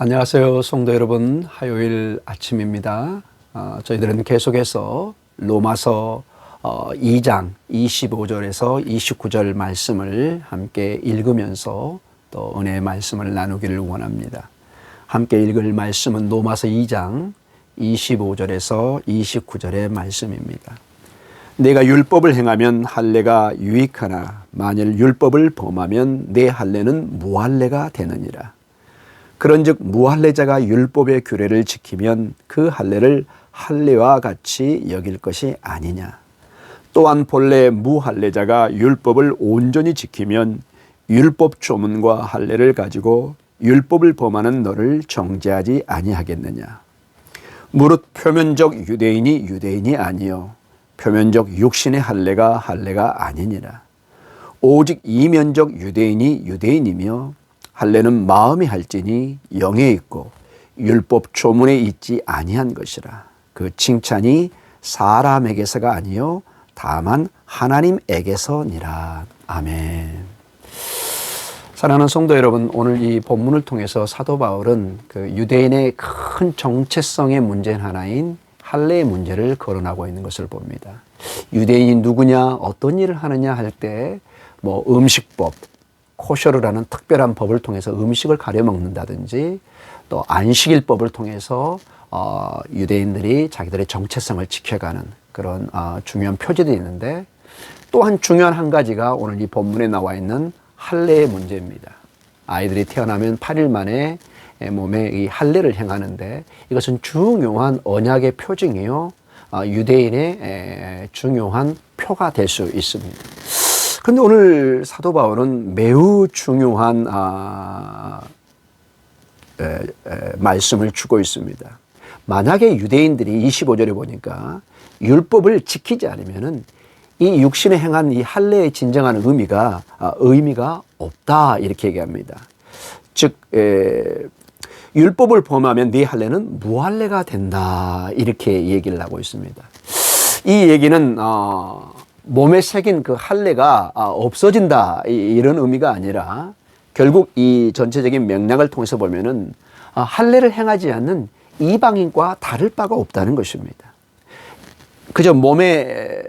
안녕하세요, 성도 여러분. 화요일 아침입니다. 어, 저희들은 계속해서 로마서 어, 2장 25절에서 29절 말씀을 함께 읽으면서 또 은혜의 말씀을 나누기를 원합니다. 함께 읽을 말씀은 로마서 2장 25절에서 29절의 말씀입니다. 내가 율법을 행하면 할례가 유익하나 만일 율법을 범하면 내 할례는 무할례가 되느니라. 그런즉 무할례자가 율법의 규례를 지키면 그 할례를 할례와 같이 여길 것이 아니냐. 또한 본래 무할례자가 율법을 온전히 지키면 율법 조문과 할례를 가지고 율법을 범하는 너를 정죄하지 아니하겠느냐. 무릇 표면적 유대인이 유대인이 아니요 표면적 육신의 할례가 할례가 아니니라. 오직 이면적 유대인이 유대인이며 할례는 마음이 할지니 영에 있고 율법 조문에 있지 아니한 것이라. 그 칭찬이 사람에게서가 아니요 다만 하나님에게서니라. 아멘. 사랑하는 성도 여러분, 오늘 이 본문을 통해서 사도 바울은 그 유대인의 큰 정체성의 문제 하나인 할례의 문제를 거론하고 있는 것을 봅니다. 유대인이 누구냐, 어떤 일을 하느냐 할 때 뭐 음식법, 코셔르라는 특별한 법을 통해서 음식을 가려 먹는다든지 또 안식일법을 통해서 어, 유대인들이 자기들의 정체성을 지켜가는 그런 어, 중요한 표제도 있는데 또한 중요한 한 가지가 오늘 이 본문에 나와 있는 할례의 문제입니다. 아이들이 태어나면 8일 만에 몸에 이 할례를 행하는데 이것은 중요한 언약의 표징이요 어, 유대인의 중요한 표가 될 수 있습니다. 그런데 오늘 사도 바울은 매우 중요한 아, 에, 에, 말씀을 주고 있습니다. 만약에 유대인들이 25절에 보니까 율법을 지키지 않으면은 이 육신에 행한 이 할례의 진정한 의미가 아, 의미가 없다 이렇게 얘기합니다. 즉 에, 율법을 범하면 네 할례는 무할례가 된다 이렇게 얘기를 하고 있습니다. 이 얘기는 어, 몸에 새긴 그 할례가 아, 없어진다 이런 의미가 아니라 결국 이 전체적인 맥락을 통해서 보면은 아, 할례를 행하지 않는 이방인과 다를 바가 없다는 것입니다. 그저 몸에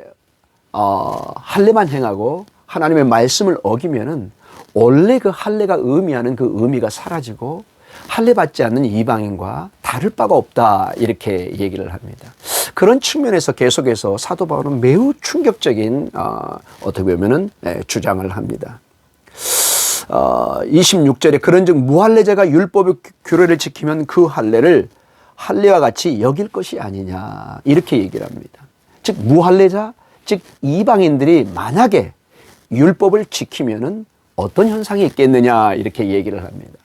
어, 할례만 행하고 하나님의 말씀을 어기면은 원래 그 할례가 의미하는 그 의미가 사라지고 할례 받지 않는 이방인과 다를 바가 없다 이렇게 얘기를 합니다. 그런 측면에서 계속해서 사도 바울은 매우 충격적인 어, 어떻게 보면은 예, 주장을 합니다. 어, 26절에 그런즉 무할례자가 율법의 규례를 지키면 그 할례를 할례와 같이 여길 것이 아니냐 이렇게 얘기를 합니다. 즉 무할례자 즉 이방인들이 만약에 율법을 지키면은 어떤 현상이 있겠느냐 이렇게 얘기를 합니다.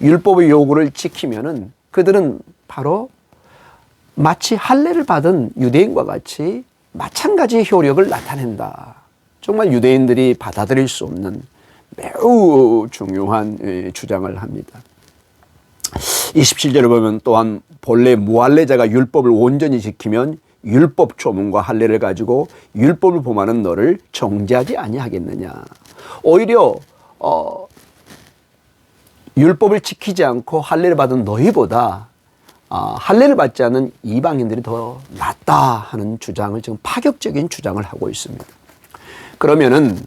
율법의 요구를 지키면은 그들은 바로 마치 할례를 받은 유대인과 같이 마찬가지의 효력을 나타낸다. 정말 유대인들이 받아들일 수 없는 매우 중요한 예, 주장을 합니다. 27절을 보면 또한 본래 무할례자가 율법을 온전히 지키면 율법 조문과 할례를 가지고 율법을 범하는 너를 정죄하지 아니하겠느냐. 오히려 어, 율법을 지키지 않고 할례를 받은 너희보다 아, 할례를 받지 않은 이방인들이 더 낫다 하는 주장을 지금 파격적인 주장을 하고 있습니다. 그러면은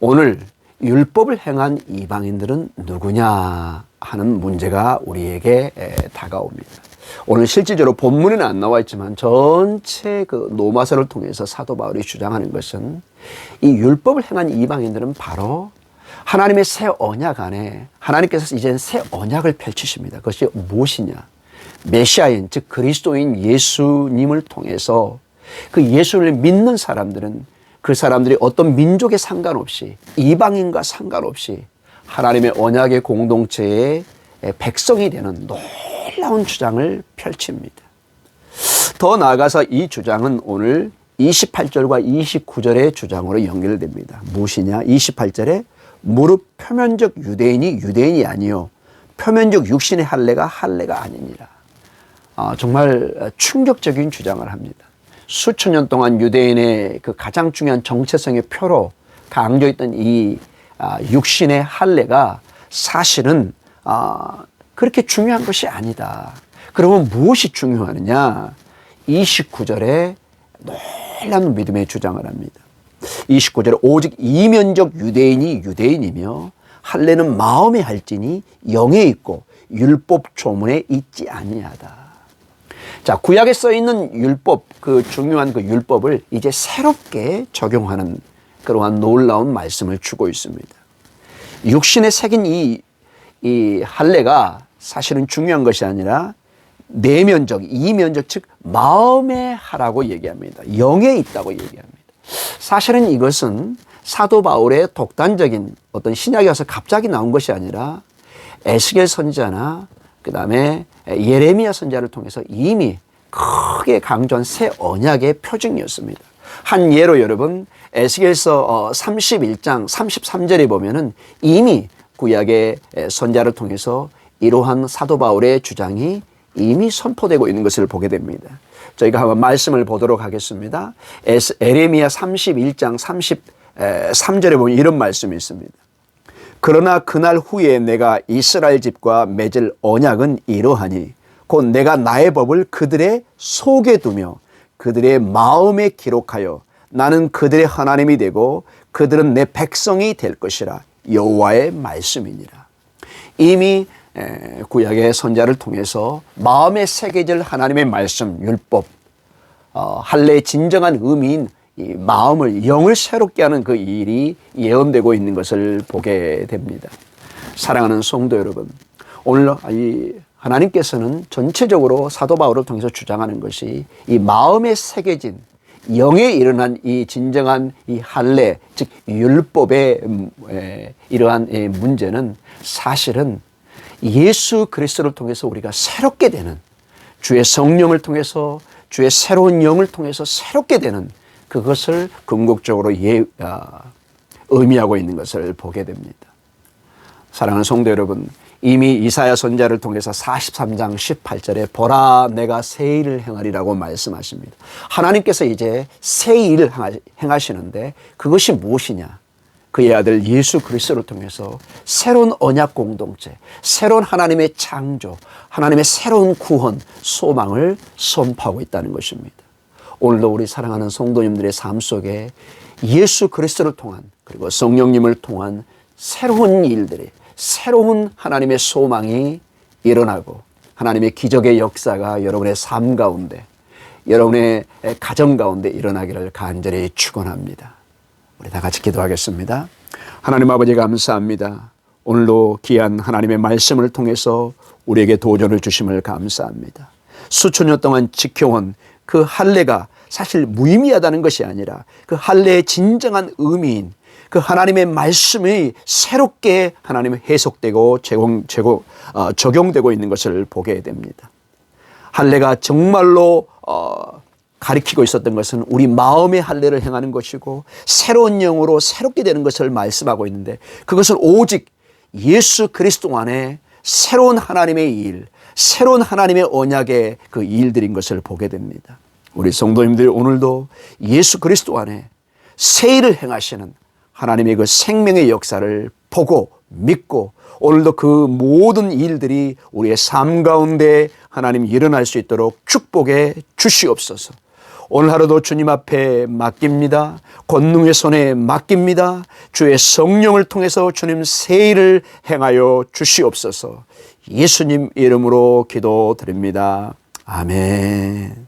오늘 율법을 행한 이방인들은 누구냐 하는 문제가 우리에게 다가옵니다. 오늘 실질적으로 본문에는 안 나와 있지만 전체 그 노마서를 통해서 사도 바울이 주장하는 것은 이 율법을 행한 이방인들은 바로 하나님의 새 언약 안에 하나님께서 이제 새 언약을 펼치십니다. 그것이 무엇이냐? 메시아인 즉 그리스도인 예수님을 통해서 그 예수를 믿는 사람들은 그 사람들이 어떤 민족에 상관없이 이방인과 상관없이 하나님의 언약의 공동체의 백성이 되는 놀라운 주장을 펼칩니다. 더 나아가서 이 주장은 오늘 28절과 29절의 주장으로 연결됩니다. 무엇이냐? 28절에 무릎 표면적 유대인이 유대인이 아니요 표면적 육신의 할례가 할례가 아니니라. 아, 정말 충격적인 주장을 합니다. 수천 년 동안 유대인의 그 가장 중요한 정체성의 표로 강조했던 이 아, 육신의 할례가 사실은 아, 그렇게 중요한 것이 아니다. 그러면 무엇이 중요하느냐? 29절에 놀라운 믿음의 주장을 합니다. 29절에 오직 이면적 유대인이 유대인이며 할례는 마음에 할지니 영에 있고 율법 조문에 있지 아니하다. 자, 구약에 써 있는 율법, 그 중요한 그 율법을 이제 새롭게 적용하는 그러한 놀라운 말씀을 주고 있습니다. 육신에 새긴 이, 이 할례가 사실은 중요한 것이 아니라 내면적, 이면적, 즉, 마음에 하라고 얘기합니다. 영에 있다고 얘기합니다. 사실은 이것은 사도 바울의 독단적인 어떤 신약에 와서 갑자기 나온 것이 아니라 에스겔 선자나 그 다음에 예레미야 선자를 통해서 이미 크게 강조한 새 언약의 표징이었습니다. 한 예로 여러분 에스겔서 31장 33절에 보면은 이미 구약의 선자를 통해서 이러한 사도 바울의 주장이 이미 선포되고 있는 것을 보게 됩니다. 저희가 한번 말씀을 보도록 하겠습니다. 에레미야 31장 33절에 보면 이런 말씀이 있습니다. 그러나 그날 후에 내가 이스라엘 집과 맺을 언약은 이러하니 곧 내가 나의 법을 그들의 속에 두며 그들의 마음에 기록하여 나는 그들의 하나님이 되고 그들은 내 백성이 될 것이라 여호와의 말씀이니라. 이미 구약의 선자를 통해서 마음에 새겨질 하나님의 말씀 율법 어, 할례의 진정한 의미인 이 마음을 영을 새롭게 하는 그 일이 예언되고 있는 것을 보게 됩니다. 사랑하는 성도 여러분, 오늘 이 하나님께서는 전체적으로 사도 바울을 통해서 주장하는 것이 이 마음에 새겨진 영에 일어난 이 진정한 이 할례 즉 율법의 음, 이러한 문제는 사실은 예수 그리스도를 통해서 우리가 새롭게 되는 주의 성령을 통해서 주의 새로운 영을 통해서 새롭게 되는 그것을 궁극적으로 예, 아, 의미하고 있는 것을 보게 됩니다. 사랑하는 성도 여러분, 이미 이사야 선자를 통해서 43장 18절에 보라 내가 새 일을 행하리라고 말씀하십니다. 하나님께서 이제 새 일을 행하시는데 그것이 무엇이냐? 그의 아들 예수 그리스도를 통해서 새로운 언약 공동체, 새로운 하나님의 창조, 하나님의 새로운 구원, 소망을 선포하고 있다는 것입니다. 오늘도 우리 사랑하는 성도님들의 삶 속에 예수 그리스도를 통한 그리고 성령님을 통한 새로운 일들이 새로운 하나님의 소망이 일어나고 하나님의 기적의 역사가 여러분의 삶 가운데 여러분의 가정 가운데 일어나기를 간절히 축원합니다. 우리 다 같이 기도하겠습니다. 하나님 아버지 감사합니다. 오늘도 귀한 하나님의 말씀을 통해서 우리에게 도전을 주심을 감사합니다. 수천 년 동안 지켜온 그 할례가 사실 무의미하다는 것이 아니라 그 할례의 진정한 의미인 그 하나님의 말씀이 새롭게 하나님 해석되고 제공, 제공, 어, 적용되고 있는 것을 보게 됩니다. 할례가 정말로 어, 가리키고 있었던 것은 우리 마음의 할례를 행하는 것이고 새로운 영으로 새롭게 되는 것을 말씀하고 있는데 그것을 오직 예수 그리스도 안에 새로운 하나님의 일, 새로운 하나님의 언약의 그 일들인 것을 보게 됩니다. 우리 성도님들 오늘도 예수 그리스도 안에 새 일을 행하시는 하나님의 그 생명의 역사를 보고 믿고 오늘도 그 모든 일들이 우리의 삶 가운데 하나님 일어날 수 있도록 축복해 주시옵소서. 오늘 하루도 주님 앞에 맡깁니다. 권능의 손에 맡깁니다. 주의 성령을 통해서 주님 새 일을 행하여 주시옵소서. 예수님 이름으로 기도드립니다. 아멘.